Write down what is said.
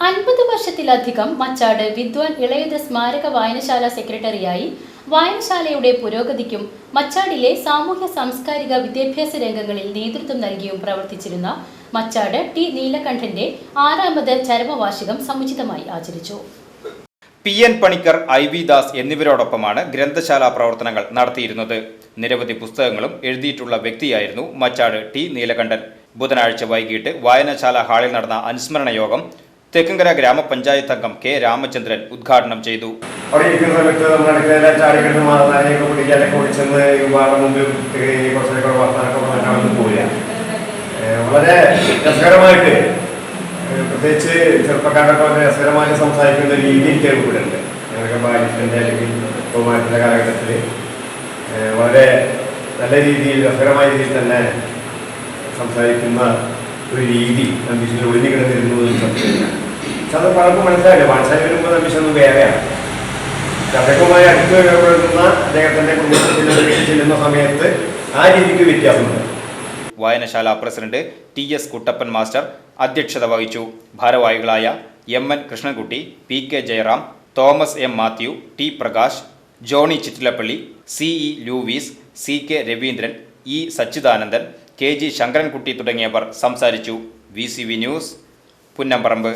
അൻപത് വർഷത്തിലധികം മച്ചാട് വിദ്വാൻ ഇളയത് സ്മാരക വായനശാല സെക്രട്ടറിയായി വായനശാലയുടെ പുരോഗതിക്കും മച്ചാടിലെ സാമൂഹ്യ സാംസ്കാരിക വിദ്യാഭ്യാസ രംഗങ്ങളിൽ നേതൃത്വം നൽകിയും പ്രവർത്തിച്ചിരുന്ന മച്ചാട് ടി നീലകണ്ഠന്റെ ആറാമത് ചരമവാർഷികം സമുചിതമായി ആചരിച്ചു. P N Panicker I V Das എന്നിവരോടൊപ്പമാണ് ഗ്രന്ഥശാല പ്രവർത്തനങ്ങൾ നടത്തിയിരുന്നത്. നിരവധി പുസ്തകങ്ങളും എഴുതിയിട്ടുള്ള വ്യക്തിയായിരുന്നു മച്ചാട് ടി നീലകണ്ഠൻ. ബുധനാഴ്ച വൈകിട്ട് വായനശാല ഹാളിൽ നടന്ന അനുസ്മരണ യോഗം തെക്കുംകര ഗ്രാമപഞ്ചായത്ത് അംഗം കെ രാമചന്ദ്രൻ ഉദ്ഘാടനം ചെയ്തു. വളരെ രസകരമായിട്ട് പ്രത്യേകിച്ച് ചെറുപ്പക്കാരൊക്കെ വളരെ രസകരമായിട്ട് സംസാരിക്കുന്ന അല്ലെങ്കിൽ ബഹുമാനത്തിന്റെ കാലഘട്ടത്തിൽ വളരെ നല്ല രീതിയിൽ രസകരമായ രീതിയിൽ തന്നെ സംസാരിക്കുന്ന ഒരു രീതി ഒഴിഞ്ഞു കിടന്നിരുന്നു എന്ന് അത് പലർക്കും മനസ്സിലായില്ല. മനസ്സിലായി വരുമ്പോൾ അംബീഷൻ ഒന്ന് വേറെയാണ്. അദ്ദേഹവുമായി അടുത്ത് ഇടപെടുന്ന അദ്ദേഹത്തിന്റെ കുടുംബത്തിൽ ചെല്ലുന്ന സമയത്ത് ആ രീതിക്ക് വ്യത്യാസമുണ്ട്. വായനശാല president T S Kuttappan master അധ്യക്ഷത വഹിച്ചു. ഭാരവാഹികളായ M N Krishnankutty P K Jayaram Thomas M Mathew T Prakash Johny Chittilappally C E Louis C K Raveendran E Sachidanandan K G Sankarankutty തുടങ്ങിയവർ സംസാരിച്ചു. V C V news Punnamparambu.